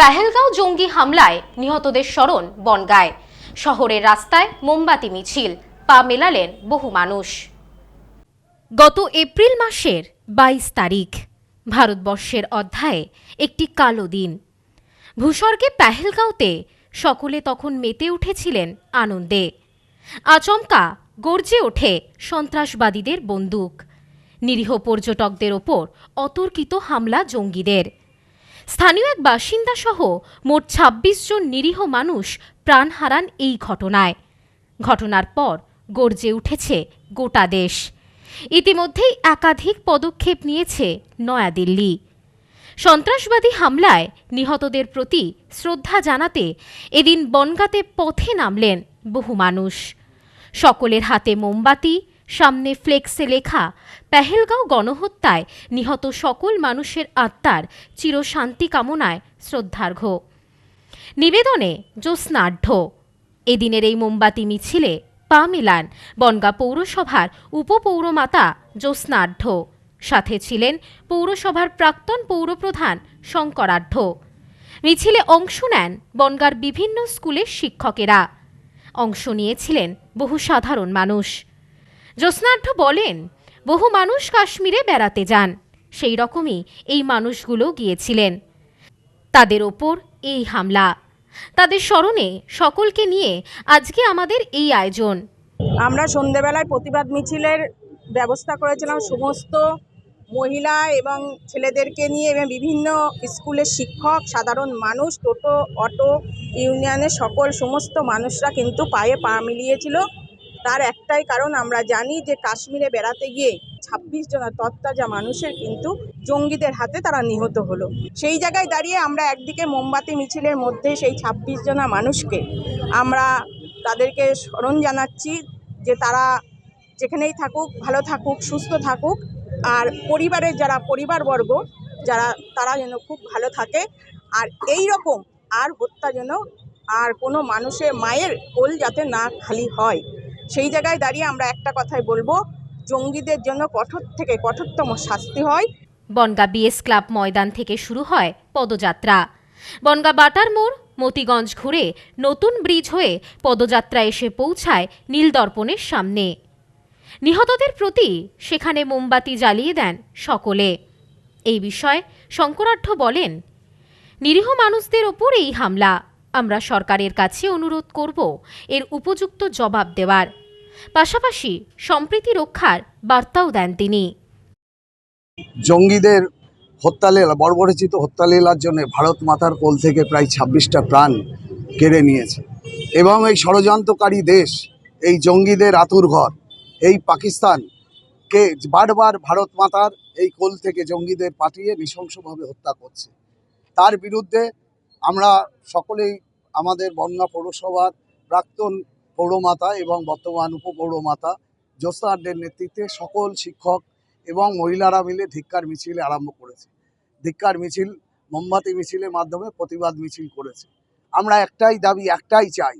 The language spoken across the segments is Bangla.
পেহেলগাঁও জঙ্গি হামলায় নিহতদের স্মরণ বনগায়। শহরের রাস্তায় মোমবাতি, মিছিল, পা মেলালেন বহু মানুষ। গত এপ্রিল মাসের বাইশ তারিখ, ভারতবর্ষের অধ্যায়ে একটি কালো দিন। ভূস্বর্গে পেহেলগাঁওতে সকলে তখন মেতে উঠেছিলেন আনন্দে। আচমকা গর্জে ওঠে সন্ত্রাসবাদীদের বন্দুক। নিরীহ পর্যটকদের ওপর অতর্কিত হামলা জঙ্গিদের। স্থানীয় এক বাসিন্দা সহ মোট ২৬ জন নিরীহ মানুষ প্রাণ হারান এই ঘটনায়। ঘটনার পর গর্জে উঠেছে গোটা দেশ। ইতিমধ্যেই একাধিক পদক্ষেপ নিয়েছে নয়াদিল্লি। সন্ত্রাসবাদী হামলায় নিহতদের প্রতি শ্রদ্ধা জানাতে এদিন বনগাঁতে পথে নামলেন বহু মানুষ। সকলের হাতে মোমবাতি সামনে ফ্লেক্সে লেখা, পেহেলগাঁও গণহত্যায় নিহত সকল মানুষের আত্মার চিরশান্তি কামনায় শ্রদ্ধার্ঘ্য। নিবেদনে জ্যোৎস্নাঢ্য এদিনের এই মোমবাতি মিছিলে পা মেলান বনগা পৌরসভার উপপৌরমাতা জ্যোৎস্নাঢ্য সাথে ছিলেন পৌরসভার প্রাক্তন পৌরপ্রধান শঙ্করাঢ্য মিছিলে অংশ নেন বনগার বিভিন্ন স্কুলের শিক্ষকেরা। অংশ নিয়েছিলেন বহু সাধারণ মানুষ। জ্যোৎস্নাঢ্য বলেন, বহু মানুষ কাশ্মীরে বেড়াতে যান। সেই রকমই এই মানুষগুলো গিয়েছিলেন। তাদের ওপর এই হামলা। তাদের স্মরণে সকলকে নিয়ে আজকে আমাদের এই আয়োজন। আমরা সন্ধেবেলায় প্রতিবাদ মিছিলের ব্যবস্থা করেছিলাম। সমস্ত মহিলা এবং ছেলেদেরকে নিয়ে এবং বিভিন্ন স্কুলের শিক্ষক, সাধারণ মানুষ, টোটো, অটো, ইউনিয়নের সকল সমস্ত মানুষরা কিন্তু পায়ে পা মিলিয়েছিল। তার একটাই কারণ, আমরা জানি যে কাশ্মীরে বেড়াতে গিয়ে ছাব্বিশ জন তত্তাজা মানুষের কিন্তু জঙ্গিদের হাতে তারা নিহত হলো। সেই জায়গায় দাঁড়িয়ে আমরা একদিকে মোমবাতি, মিছিলের মধ্যে সেই ছাব্বিশ জনা মানুষকে আমরা তাদেরকে স্মরণ জানাচ্ছি যে তারা যেখানেই থাকুক, ভালো থাকুক, সুস্থ থাকুক আর পরিবারের যারা পরিবারবর্গ, যারা তারা যেন খুব ভালো থাকে আর এই রকম আর হত্যা যেন আর কোনো মানুষের মায়ের কোল যাতে না খালি হয়। সেই জায়গায় দাঁড়িয়ে আমরা একটা কথাই বলব, জঙ্গিদের জন্য কঠোর থেকে কঠোরতম শাস্তি হয়। বনগা বিএস ক্লাব ময়দান থেকে শুরু হয় পদযাত্রা। বনগা বাটার মোড়, মতিগঞ্জ ঘুরে নতুন ব্রিজ হয়ে পদযাত্রা এসে পৌঁছায় নীলদর্পণের সামনে। নিহতদের প্রতি সেখানে মোমবাতি জ্বালিয়ে দেন সকলে। এই বিষয়ে শঙ্করাঢ্য বলেন, নিরীহ মানুষদের ওপর এই হামলা। আমরা সরকারের কাছে অনুরোধ করব এর উপযুক্ত জবাব দেওয়ার। পাশাপাশি সম্প্রীতি রক্ষার বার্তাও দেন তিনি। জঙ্গিদের হত্যালীলা বর্বরচিত হত্যালীলার জন্য ভারত মাতার কোল থেকে প্রায় ছাব্বিশটা প্রাণ কেড়ে নিয়েছে। এবং এই ষড়যন্ত্রকারী দেশ, এই জঙ্গিদের আতুর ঘর, এই পাকিস্তানকে বারবার ভারত মাতার এই কোল থেকে জঙ্গিদের পাঠিয়ে নৃশংসভাবে হত্যা করছে। তার বিরুদ্ধে আমরা সকলেই, আমাদের বনগা পৌরসভার প্রাক্তন পৌরমাতা এবং বর্তমান উপপৌরমাতা জ্যোৎস্নাড্ডের নেতৃত্বে সকল শিক্ষক এবং মহিলারা মিলে ধিক্কার মিছিল আরম্ভ করেছে। ধিক্কার মিছিল মোমবাতি মিছিলের মাধ্যমে প্রতিবাদ মিছিল করেছে। আমরা একটাই দাবি, একটাই চাই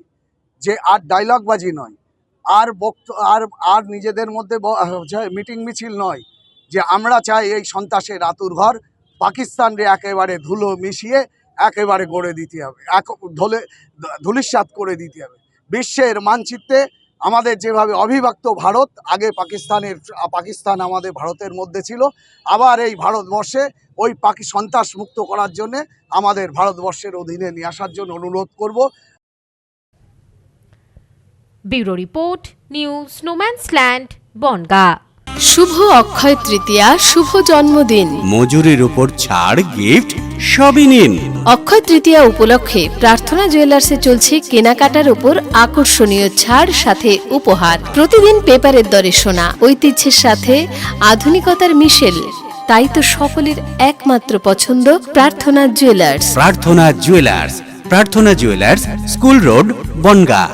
যে আর ডায়লগবাজি নয়, আর বক্ত, আর আর নিজেদের মধ্যে মিটিং মিছিল নয় যে আমরা চাই এই সন্ত্রাসের আতুর ঘর পাকিস্তানকে একেবারে ধুলো মিশিয়ে একেবারে গড়ে দিতে হবে, এক, ধলে ধুলিস্বাত করে দিতে হবে। বিশ্বের মানচিত্রে আমাদের যেভাবে অবিভক্ত ভারত আগে পাকিস্তানের পাকিস্তান আমাদের ভারতের মধ্যে ছিল আবার এই ভারতবর্ষে ওই পাকি সন্ত্রাস মুক্ত করার জন্য আমাদের ভারতবর্ষের অধীনে নিয়ে আসার জন্য অনুরোধ করব। Bureau report news snowman's land Bongaon. শুভ অক্ষয় তৃতীয়া শুভ জন্মদিন। মজুরির উপর ছাড় গিফট সবই নিন। অক্ষয় তৃতীয়া উপলক্ষে প্রার্থনা জুয়েলার্সে চলছে কেনাকাটার উপর আকর্ষণীয় ছাড় সাথে উপহার। প্রতিদিন পেপারের দরে সোনা ঐতিহ্যের সাথে আধুনিকতার মিশেল। তাই তো সকলের একমাত্র পছন্দ প্রার্থনা জুয়েলার্স। প্রার্থনা জুয়েলার্স প্রার্থনা জুয়েলার্স স্কুল রোড বনগা।